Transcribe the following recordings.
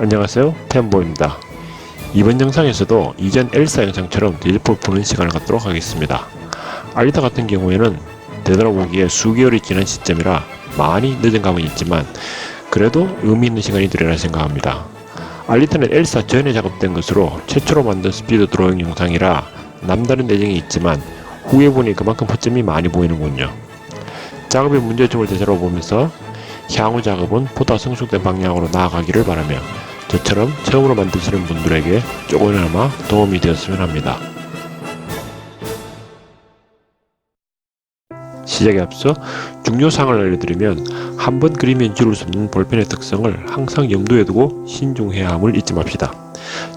안녕하세요. 템보입니다. 이번 영상에서도 이전 엘사 영상처럼 디지폴 보는 시간을 갖도록 하겠습니다. 알리타 같은 경우에는 되돌아보기에 수개월이 지난 시점이라 많이 늦은 감은 있지만 그래도 의미 있는 시간이 되리라 생각합니다. 알리타는 엘사 전에 작업된 것으로 최초로 만든 스피드 드로잉 영상이라 남다른 내용이 있지만 후에 보니 그만큼 허점이 많이 보이는군요. 작업의 문제점을 되돌아보면서 향후 작업은 보다 성숙된 방향으로 나아가기를 바라며 저처럼 처음으로 만드시는 분들에게 조금이나마 도움이 되었으면 합니다. 시작에 앞서 중요사항을 알려드리면 한 번 그리면 지울 수 없는 볼펜의 특성을 항상 염두에 두고 신중해야 함을 잊지 맙시다.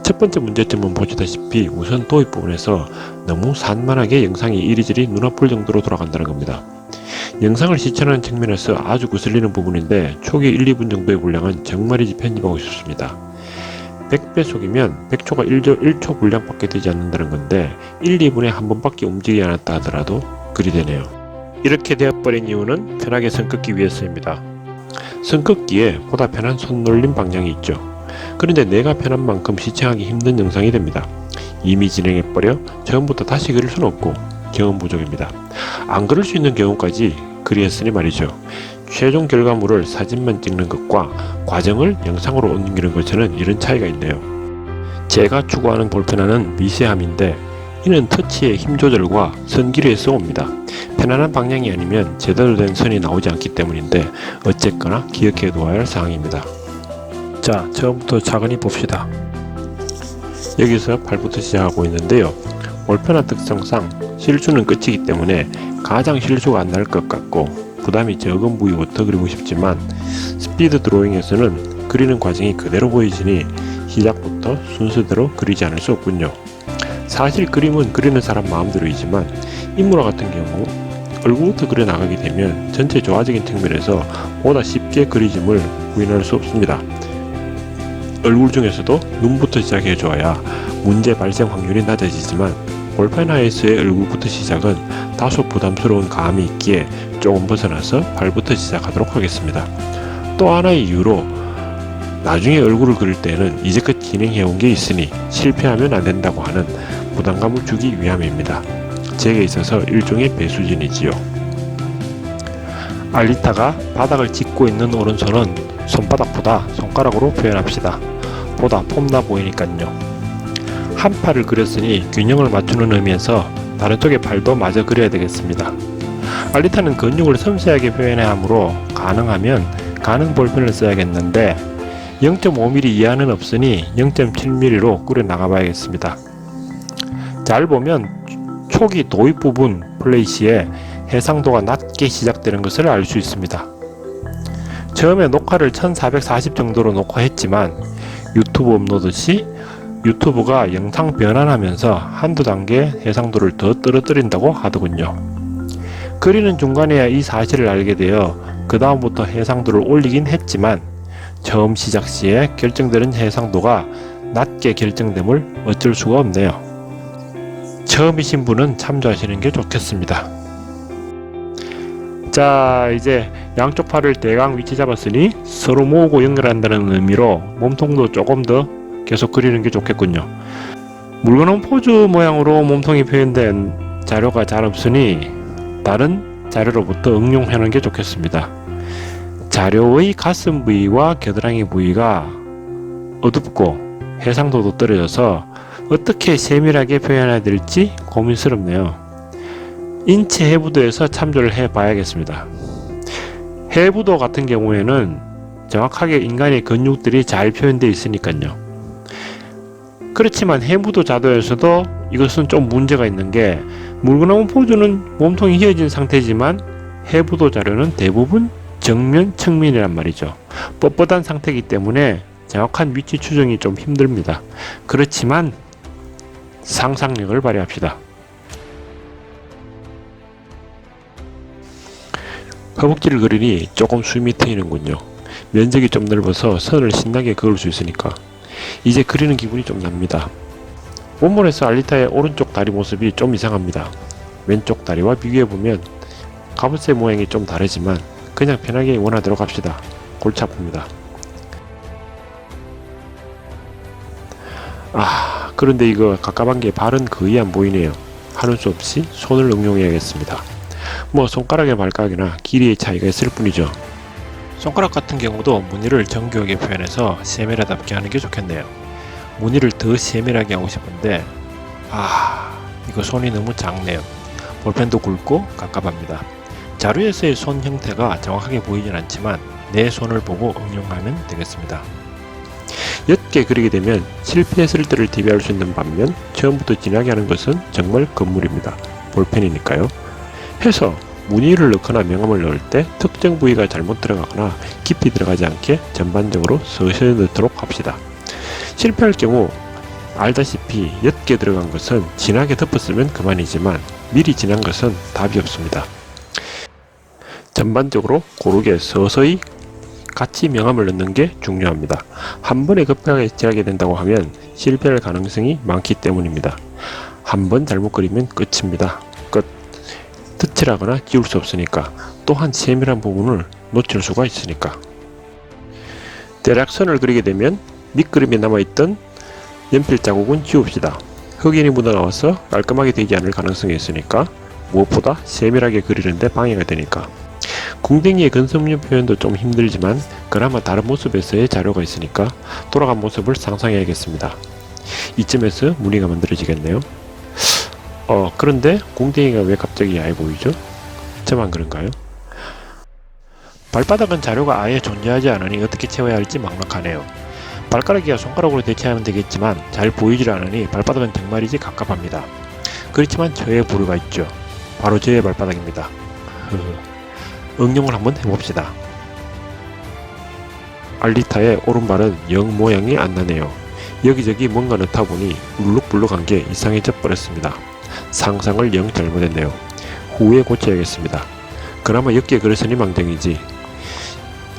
첫 번째 문제점은 보시다시피 우선 도입 부분에서 너무 산만하게 영상이 이리저리 눈아플 정도로 돌아간다는 겁니다. 영상을 시청하는 측면에서 아주 거슬리는 부분인데 초기 1, 2분 정도의 분량은 정말이지 편집하고 싶습니다. 100배속이면 100초가 1초, 1초 분량밖에 되지 않는다는 건데 1, 2분에 한 번밖에 움직이지 않았다 하더라도 그리 되네요. 이렇게 되어버린 이유는 편하게 선 긋기 위해서입니다. 선 긋기에 보다 편한 손놀림 방향이 있죠. 그런데 내가 편한 만큼 시청하기 힘든 영상이 됩니다. 이미 진행해버려 처음부터 다시 그릴 수는 없고 경험 부족입니다. 안 그릴 수 있는 경우까지 그리했으니 말이죠. 최종 결과물을 사진만 찍는 것과 과정을 영상으로 옮기는 것에는 이런 차이가 있네요. 제가 추구하는 볼펜화는 미세함인데 이는 터치의 힘 조절과 선 길이에 쏘옵니다. 편안한 방향이 아니면 제대로 된 선이 나오지 않기 때문인데 어쨌거나 기억해 두어야 할 사항입니다. 자, 처음부터 차근히 봅시다. 여기서 발부터 시작하고 있는데요. 볼펜화 특성상 실수는 끝이기 때문에 가장 실수가 안 날 것 같고 부담이 적은 부위부터 그리고 싶지만 스피드 드로잉에서는 그리는 과정이 그대로 보이지니 시작부터 순서대로 그리지 않을 수 없군요. 사실 그림은 그리는 사람 마음대로이지만 인물화 같은 경우 얼굴부터 그려 나가게 되면 전체 조화적인 측면에서 보다 쉽게 그리짐을 부인할 수 없습니다. 얼굴 중에서도 눈부터 시작해 줘야 문제 발생 확률이 낮아지지만 볼펜하이스의 얼굴부터 시작은 다소 부담스러운 감이 있기에 조금 벗어나서 발부터 시작하도록 하겠습니다. 또 하나의 이유로 나중에 얼굴을 그릴 때는 이제껏 진행해온 게 있으니 실패하면 안 된다고 하는 부담감을 주기 위함입니다. 제게 있어서 일종의 배수진이지요. 알리타가 바닥을 짚고 있는 오른손은 손바닥보다 손가락으로 표현합시다. 보다 폼나 보이니깐요. 한 팔을 그렸으니 균형을 맞추는 의미에서 다른 쪽의 팔도 마저 그려야 되겠습니다. 알리타는 근육을 섬세하게 표현해야 하므로 가능하면 가는 볼펜을 써야겠는데 0.5mm 이하는 없으니 0.7mm로 꾸려 나가봐야겠습니다. 잘 보면 초기 도입 부분 플레이 시에 해상도가 낮게 시작되는 것을 알 수 있습니다. 처음에 녹화를 1440 정도로 녹화했지만 유튜브 업로드 시 유튜브가 영상 변환하면서 한두 단계 해상도를 더 떨어뜨린다고 하더군요. 그리는 중간에야 이 사실을 알게 되어 그 다음부터 해상도를 올리긴 했지만 처음 시작 시에 결정되는 해상도가 낮게 결정됨을 어쩔 수가 없네요. 처음이신 분은 참조하시는 게 좋겠습니다. 자, 이제 양쪽 팔을 대강 위치 잡았으니 서로 모으고 연결한다는 의미로 몸통도 조금 더 계속 그리는 게 좋겠군요. 물건은 포즈 모양으로 몸통이 표현된 자료가 잘 없으니 다른 자료로부터 응용하는 게 좋겠습니다. 자료의 가슴 부위와 겨드랑이 부위가 어둡고 해상도도 떨어져서 어떻게 세밀하게 표현해야 될지 고민스럽네요. 인체 해부도에서 참조를 해 봐야겠습니다. 해부도 같은 경우에는 정확하게 인간의 근육들이 잘 표현되어 있으니까요. 그렇지만 해부도 자도에서도 이것은 좀 문제가 있는 게 물구나무 포즈는 몸통이 휘어진 상태지만 해부도 자료는 대부분 정면 측면이란 말이죠. 뻣뻣한 상태이기 때문에 정확한 위치 추정이 좀 힘듭니다. 그렇지만 상상력을 발휘합시다. 허벅지를 그리니 조금 숨이 트이는군요. 면적이 좀 넓어서 선을 신나게 그을 수 있으니까 이제 그리는 기분이 좀 납니다. 원본에서 알리타의 오른쪽 다리 모습이 좀 이상합니다. 왼쪽 다리와 비교해보면 가부세 모양이 좀 다르지만 그냥 편하게 원하대로 갑시다. 골치 아픕니다. 아, 그런데 이거 갑갑한 게 발은 거의 안 보이네요. 하는 수 없이 손을 응용해야겠습니다. 뭐 손가락의 발각이나 길이의 차이가 있을 뿐이죠. 손가락 같은 경우도 무늬를 정교하게 표현해서 세밀하답게 하는 게 좋겠네요. 무늬를 더 세밀하게 하고 싶은데 아 이거 손이 너무 작네요. 볼펜도 굵고 갑갑합니다. 자료에서의 손 형태가 정확하게 보이진 않지만 내 손을 보고 응용하면 되겠습니다. 옅게 그리게 되면 실패했을 때를 대비할 수 있는 반면 처음부터 진하게 하는 것은 정말 건물입니다. 볼펜이니까요. 해서 무늬를 넣거나 명암을 넣을 때 특정 부위가 잘못 들어가거나 깊이 들어가지 않게 전반적으로 서서히 넣도록 합시다. 실패할 경우 알다시피 옅게 들어간 것은 진하게 덮었으면 그만이지만 미리 진한 것은 답이 없습니다. 전반적으로 고르게 서서히 같이 명암을 넣는 게 중요합니다. 한 번에 급하게 칠하게 된다고 하면 실패할 가능성이 많기 때문입니다. 한 번 잘못 그리면 끝입니다. 끝. 덧칠하거나 지울 수 없으니까 또한 세밀한 부분을 놓칠 수가 있으니까. 대략 선을 그리게 되면 밑그림에 남아있던 연필 자국은 지웁시다. 흑인이 묻어나와서 깔끔하게 되지 않을 가능성이 있으니까 무엇보다 세밀하게 그리는데 방해가 되니까. 궁뎅이의 근섬유 표현도 좀 힘들지만 그나마 다른 모습에서의 자료가 있으니까 돌아간 모습을 상상해야겠습니다. 이쯤에서 무늬가 만들어지겠네요. 어 그런데 궁뎅이가 왜 갑자기 야해 보이죠? 저만 그런가요? 발바닥은 자료가 아예 존재하지 않으니 어떻게 채워야 할지 막막하네요. 발가락이야 손가락으로 대체하면 되겠지만 잘 보이질 않으니 발바닥은 정말이지 갑갑합니다. 그렇지만 저의 부류가 있죠. 바로 저의 발바닥입니다. 응용을 한번 해봅시다. 알리타의 오른발은 영 모양이 안 나네요. 여기저기 뭔가 넣다 보니 울룩불룩한 게 이상해져 버렸습니다. 상상을 영 잘못했네요. 후에 고쳐야겠습니다. 그나마 옅게 그렸으니 망정이지.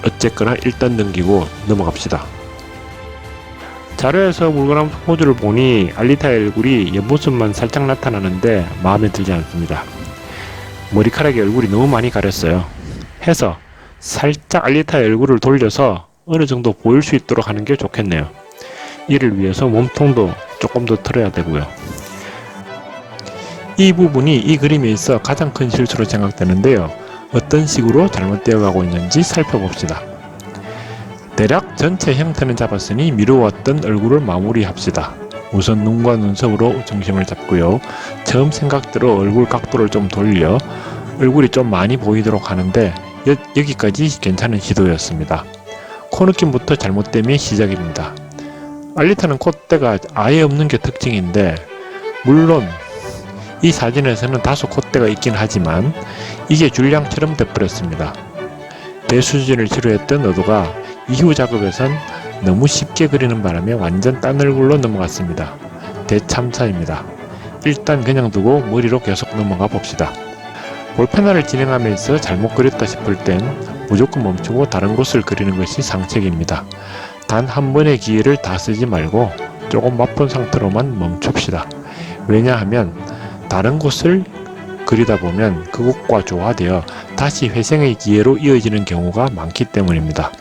어쨌거나 일단 넘기고 넘어갑시다. 자료에서 물건한 포즈를 보니 알리타의 얼굴이 옆모습만 살짝 나타나는데 마음에 들지 않습니다. 머리카락에 얼굴이 너무 많이 가렸어요. 해서 살짝 알리타의 얼굴을 돌려서 어느 정도 보일 수 있도록 하는 게 좋겠네요. 이를 위해서 몸통도 조금 더 틀어야 되고요. 이 부분이 이 그림에 있어 가장 큰 실수로 생각되는데요. 어떤 식으로 잘못되어 가고 있는지 살펴봅시다. 대략 전체 형태는 잡았으니 미루었던 얼굴을 마무리합시다. 우선 눈과 눈썹으로 중심을 잡고요. 처음 생각대로 얼굴 각도를 좀 돌려 얼굴이 좀 많이 보이도록 하는데 여, 여기까지 괜찮은 시도였습니다. 코 느낌부터 잘못됨이 시작입니다. 알리타는 콧대가 아예 없는 게 특징인데 물론 이 사진에서는 다소 콧대가 있긴 하지만 이게 줄량처럼 돼버렸습니다. 대수진을 치료했던 의도가 이후 작업에선 너무 쉽게 그리는 바람에 완전 딴 얼굴로 넘어갔습니다. 대참사입니다. 일단 그냥 두고 머리로 계속 넘어가 봅시다. 볼펜화를 진행하면서 잘못 그렸다 싶을 땐 무조건 멈추고 다른 곳을 그리는 것이 상책입니다. 단 한 번의 기회를 다 쓰지 말고 조금 맛본 상태로만 멈춥시다. 왜냐하면 다른 곳을 그리다 보면 그곳과 조화되어 다시 회생의 기회로 이어지는 경우가 많기 때문입니다.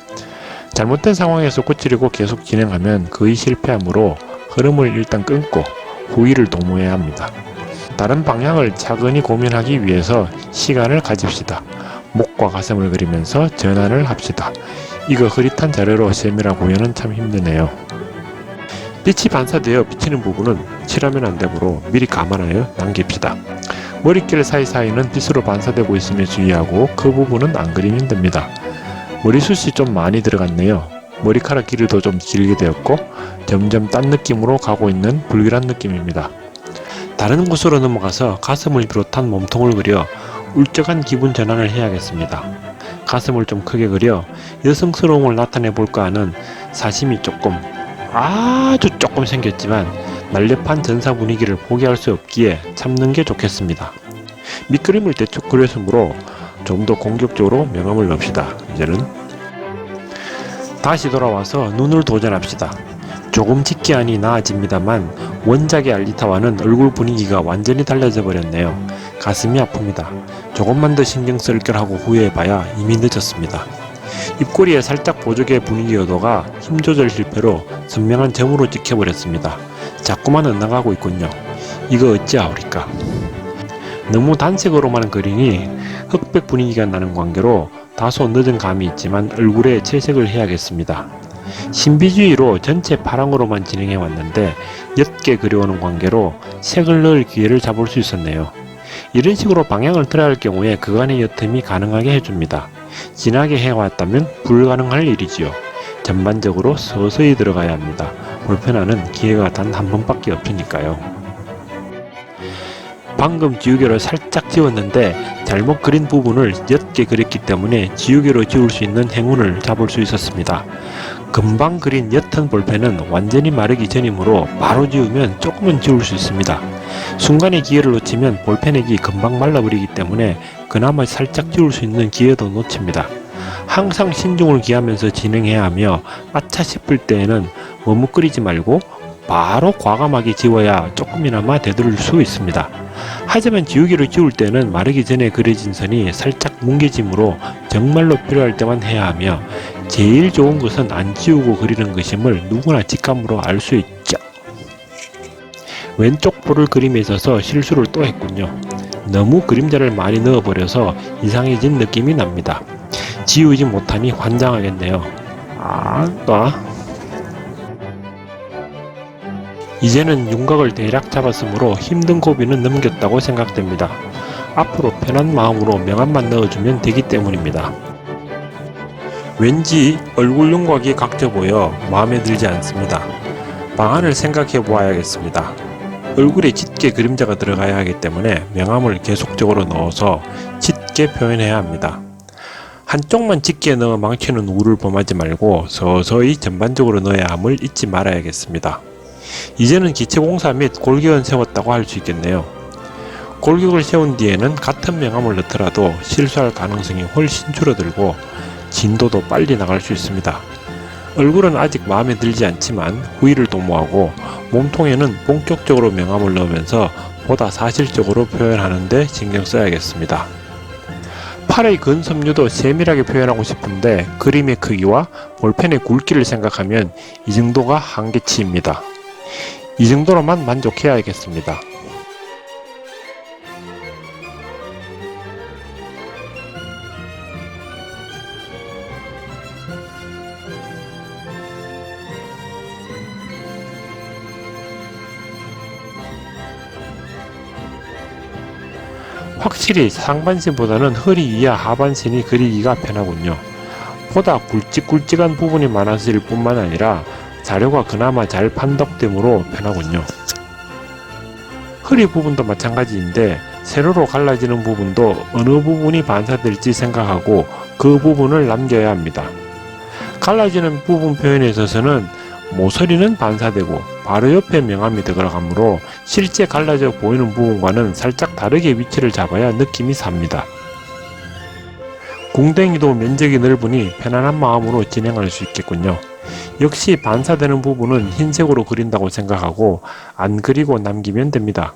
잘못된 상황에서 고치려고 계속 진행하면 거의 실패하므로 흐름을 일단 끊고 후위를 도모해야 합니다. 다른 방향을 차근히 고민하기 위해서 시간을 가집시다. 목과 가슴을 그리면서 전환을 합시다. 이거 흐릿한 자료로 세밀한 구현은 참 힘드네요. 빛이 반사되어 비치는 부분은 칠하면 안 되므로 미리 감안하여 남깁시다. 머릿결 사이사이는 빛으로 반사되고 있으며 주의하고 그 부분은 안 그리면 됩니다. 머리숱이 좀 많이 들어갔네요. 머리카락 길이도 좀 길게 되었고 점점 딴 느낌으로 가고 있는 불길한 느낌입니다. 다른 곳으로 넘어가서 가슴을 비롯한 몸통을 그려 울적한 기분 전환을 해야겠습니다. 가슴을 좀 크게 그려 여성스러움을 나타내 볼까 하는 사심이 조금 아주 조금 생겼지만 날렵한 전사 분위기를 포기할 수 없기에 참는 게 좋겠습니다. 밑그림을 대충 그렸으므로 좀 더 공격적으로 명암을 넣읍시다. 이제는 다시 돌아와서 눈을 도전합시다. 조금 직기안이 나아집니다만 원작의 알리타와는 얼굴 분위기가 완전히 달라져 버렸네요. 가슴이 아픕니다. 조금만 더 신경 쓸 걸 하고 후회해봐야 이미 늦었습니다. 입꼬리에 살짝 보조개 분위기 요도가 힘 조절 실패로 선명한 점으로 찍혀버렸습니다. 자꾸만 엇나가고 있군요. 이거 어찌하오리까? 너무 단색으로만 그리니 흑백 분위기가 나는 관계로 다소 늦은 감이 있지만 얼굴에 채색을 해야겠습니다. 신비주의로 전체 파랑으로만 진행해 왔는데 옅게 그려오는 관계로 색을 넣을 기회를 잡을 수 있었네요. 이런 식으로 방향을 틀어야 할 경우에 그간의 옅음이 가능하게 해줍니다. 진하게 해왔다면 불가능할 일이지요. 전반적으로 서서히 들어가야 합니다. 볼펜화는 기회가 단 한 번밖에 없으니까요. 방금 지우개로 살짝 지웠는데 잘못 그린 부분을 옅게 그렸기 때문에 지우개로 지울 수 있는 행운을 잡을 수 있었습니다. 금방 그린 옅은 볼펜은 완전히 마르기 전이므로 바로 지우면 조금은 지울 수 있습니다. 순간의 기회를 놓치면 볼펜액이 금방 말라버리기 때문에 그나마 살짝 지울 수 있는 기회도 놓칩니다. 항상 신중을 기하면서 진행해야 하며 아차 싶을 때에는 머뭇거리지 말고 바로 과감하게 지워야 조금이나마 되돌릴 수 있습니다. 하지만 지우개로 지울 때는 마르기 전에 그려진 선이 살짝 뭉개짐으로 정말로 필요할 때만 해야 하며 제일 좋은 것은 안 지우고 그리는 것임을 누구나 직감으로 알 수 있죠. 왼쪽 볼을 그림에 있어서 실수를 또 했군요. 너무 그림자를 많이 넣어버려서 이상해진 느낌이 납니다. 지우지 못하니 환장하겠네요. 아, 나. 이제는 윤곽을 대략 잡았으므로 힘든 고비는 넘겼다고 생각됩니다. 앞으로 편한 마음으로 명암만 넣어주면 되기 때문입니다. 왠지 얼굴 윤곽이 각져 보여 마음에 들지 않습니다. 방안을 생각해 보아야겠습니다. 얼굴에 짙게 그림자가 들어가야 하기 때문에 명암을 계속적으로 넣어서 짙게 표현해야 합니다. 한쪽만 짙게 넣어 망치는 우를 범하지 말고 서서히 전반적으로 넣어야 함을 잊지 말아야겠습니다. 이제는 기체 공사 및 골격은 세웠다고 할 수 있겠네요. 골격을 세운 뒤에는 같은 명암을 넣더라도 실수할 가능성이 훨씬 줄어들고 진도도 빨리 나갈 수 있습니다. 얼굴은 아직 마음에 들지 않지만 후위를 도모하고 몸통에는 본격적으로 명암을 넣으면서 보다 사실적으로 표현하는데 신경 써야겠습니다. 팔의 근섬유도 세밀하게 표현하고 싶은데 그림의 크기와 볼펜의 굵기를 생각하면 이 정도가 한계치입니다. 이 정도로만 만족해야겠습니다. 확실히 상반신보다는 허리 이하 하반신이 그리기가 편하군요. 보다 굵직굵직한 부분이 많았을 뿐만 아니라 자료가 그나마 잘 판독되므로 편하군요. 허리 부분도 마찬가지인데 세로로 갈라지는 부분도 어느 부분이 반사될지 생각하고 그 부분을 남겨야 합니다. 갈라지는 부분 표현에 있어서는 모서리는 반사되고 바로 옆에 명암이 들어가므로 실제 갈라져 보이는 부분과는 살짝 다르게 위치를 잡아야 느낌이 삽니다. 궁뎅이도 면적이 넓으니 편안한 마음으로 진행할 수 있겠군요. 역시 반사되는 부분은 흰색으로 그린다고 생각하고 안 그리고 남기면 됩니다.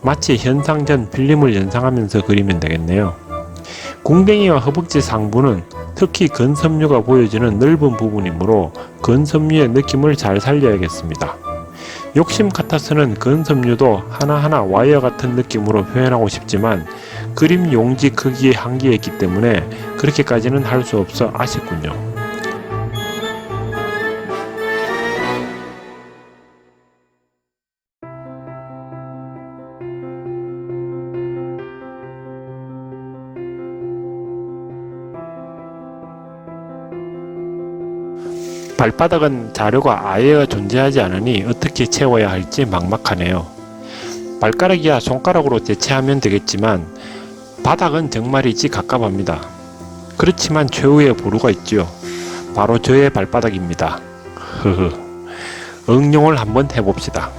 마치 현상 전 필름을 연상하면서 그리면 되겠네요. 궁뎅이와 허벅지 상부는 특히 근섬유가 보여지는 넓은 부분이므로 근섬유의 느낌을 잘 살려야겠습니다. 욕심 같아서는 근섬유도 하나하나 와이어 같은 느낌으로 표현하고 싶지만 그림 용지 크기의 한계에 있기 때문에 그렇게까지는 할 수 없어 아쉽군요. 발바닥은 자료가 아예 존재하지 않으니 어떻게 채워야 할지 막막하네요. 발가락이야 손가락으로 대체하면 되겠지만 바닥은 정말이지 갑갑합니다. 그렇지만 최후의 보루가 있지요. 바로 저의 발바닥입니다. 흐흐. 응용을 한번 해봅시다.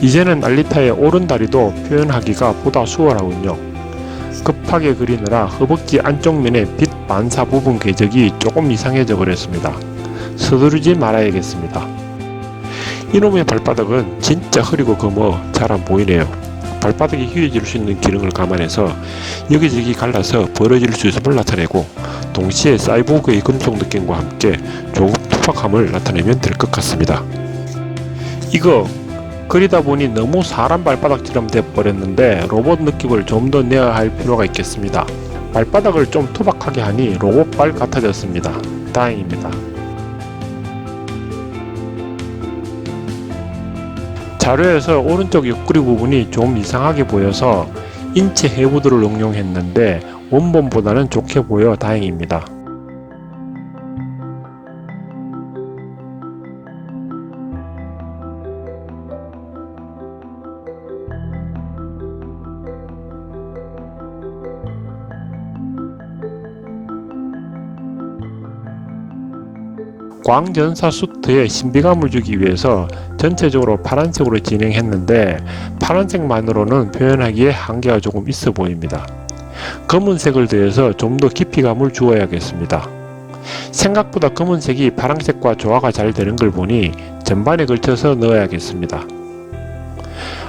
이제는 알리타의 오른 다리도 표현하기가 보다 수월하군요. 급하게 그리느라 허벅지 안쪽 면의 빛 반사 부분 궤적이 조금 이상해져 버렸습니다. 서두르지 말아야겠습니다. 이놈의 발바닥은 진짜 흐리고 검어 잘 안 보이네요. 발바닥이 휘어질 수 있는 기능을 감안해서 여기저기 갈라서 벌어질 수 있음을 나타내고 동시에 사이보그의 금속 느낌과 함께 조금 투박함을 나타내면 될 것 같습니다. 이거 그리다 보니 너무 사람 발바닥처럼 돼버렸는데 로봇 느낌을 좀 더 내야 할 필요가 있겠습니다. 발바닥을 좀 투박하게 하니 로봇발 같아졌습니다. 다행입니다. 자료에서 오른쪽 옆구리 부분이 좀 이상하게 보여서 인체 해부도를 응용했는데 원본보다는 좋게 보여 다행입니다. 광전사 수트에 신비감을 주기 위해서 전체적으로 파란색으로 진행했는데 파란색만으로는 표현하기에 한계가 조금 있어 보입니다. 검은색을 더해서 좀 더 깊이감을 주어야겠습니다. 생각보다 검은색이 파란색과 조화가 잘 되는 걸 보니 전반에 걸쳐서 넣어야겠습니다.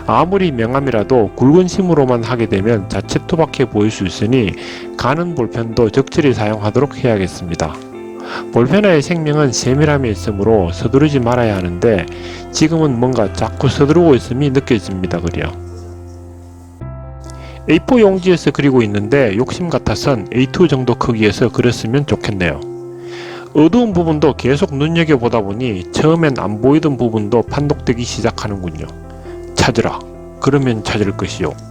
아무리 명암이라도 굵은 심으로만 하게 되면 자칫 투박해 보일 수 있으니 가는 볼펜도 적절히 사용하도록 해야겠습니다. 볼펜의 생명은 세밀함에 있으므로 서두르지 말아야 하는데 지금은 뭔가 자꾸 서두르고 있음이 느껴집니다. 그려. A4 용지에서 그리고 있는데 욕심 같아선 A2 정도 크기에서 그렸으면 좋겠네요. 어두운 부분도 계속 눈여겨보다 보니 처음엔 안 보이던 부분도 판독되기 시작하는군요. 찾으라. 그러면 찾을 것이요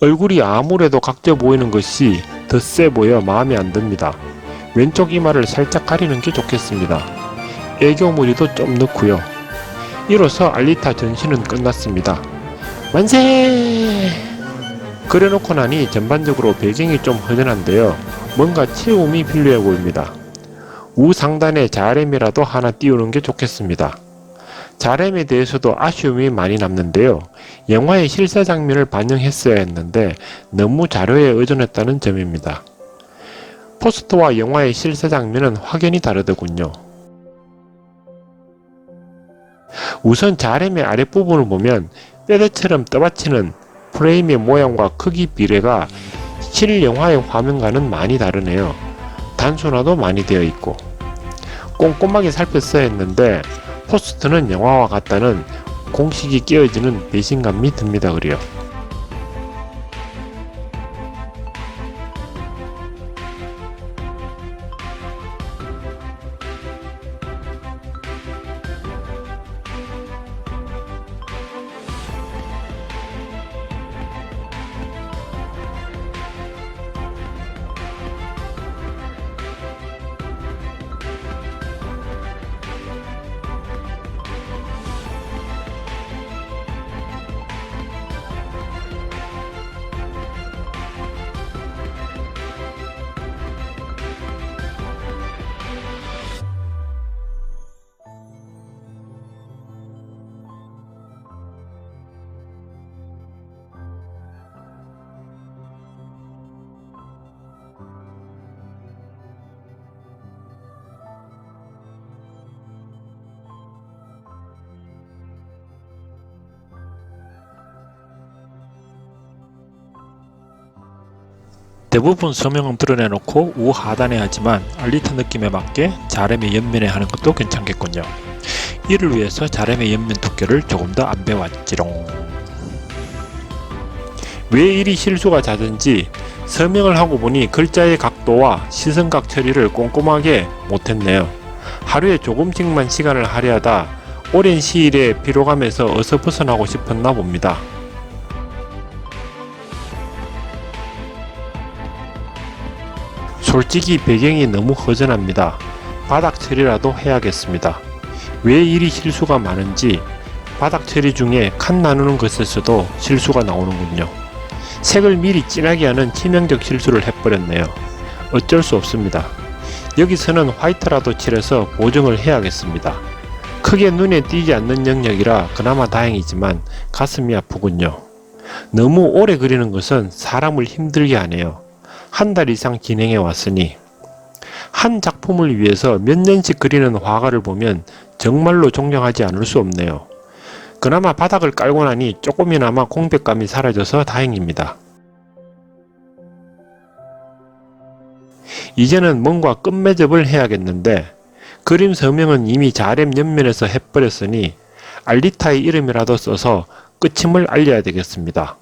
얼굴이 아무래도 각져 보이는 것이 더 세 보여 마음에 안 듭니다. 왼쪽 이마를 살짝 가리는 게 좋겠습니다. 애교 무늬도 좀 넣고요. 이로써 알리타 전시는 끝났습니다. 만세! 그려놓고 나니 전반적으로 배경이 좀 허전한데요. 뭔가 채움이 필요해 보입니다. 우상단에 자렘이라도 하나 띄우는 게 좋겠습니다. 자렘에 대해서도 아쉬움이 많이 남는데요. 영화의 실사 장면을 반영했어야 했는데 너무 자료에 의존했다는 점입니다. 포스터와 영화의 실사 장면은 확연히 다르더군요. 우선 자렘의 아랫부분을 보면 뼈대처럼 떠받치는 프레임의 모양과 크기 비례가 실영화의 화면과는 많이 다르네요. 단순화도 많이 되어 있고 꼼꼼하게 살폈어야 했는데 포스트는 영화와 같다는 공식이 깨어지는 배신감이 듭니다 그래요. 대부분 서명은 드러내놓고 우하단에 하지만 알리타 느낌에 맞게 자렘의 옆면에 하는 것도 괜찮겠군요. 이를 위해서 자렘의 옆면 두께를 조금 더 안 배웠지롱. 왜 이리 실수가 잦은지 서명을 하고 보니 글자의 각도와 시선각 처리를 꼼꼼하게 못했네요. 하루에 조금씩만 시간을 할애하다 오랜 시일의 피로감에서 어서 벗어나고 싶었나 봅니다. 솔직히 배경이 너무 허전합니다. 바닥 처리라도 해야겠습니다. 왜 이리 실수가 많은지 바닥 처리 중에 칸 나누는 것에서도 실수가 나오는군요. 색을 미리 진하게 하는 치명적 실수를 해버렸네요. 어쩔 수 없습니다. 여기서는 화이트라도 칠해서 보정을 해야겠습니다. 크게 눈에 띄지 않는 영역이라 그나마 다행이지만 가슴이 아프군요. 너무 오래 그리는 것은 사람을 힘들게 하네요. 한 달 이상 진행해 왔으니 한 작품을 위해서 몇 년씩 그리는 화가를 보면 정말로 존경하지 않을 수 없네요. 그나마 바닥을 깔고 나니 조금이나마 공백감이 사라져서 다행입니다. 이제는 뭔가 끝매접을 해야겠는데 그림 서명은 이미 자렘 옆면에서 해버렸으니 알리타의 이름이라도 써서 끝임을 알려야 되겠습니다.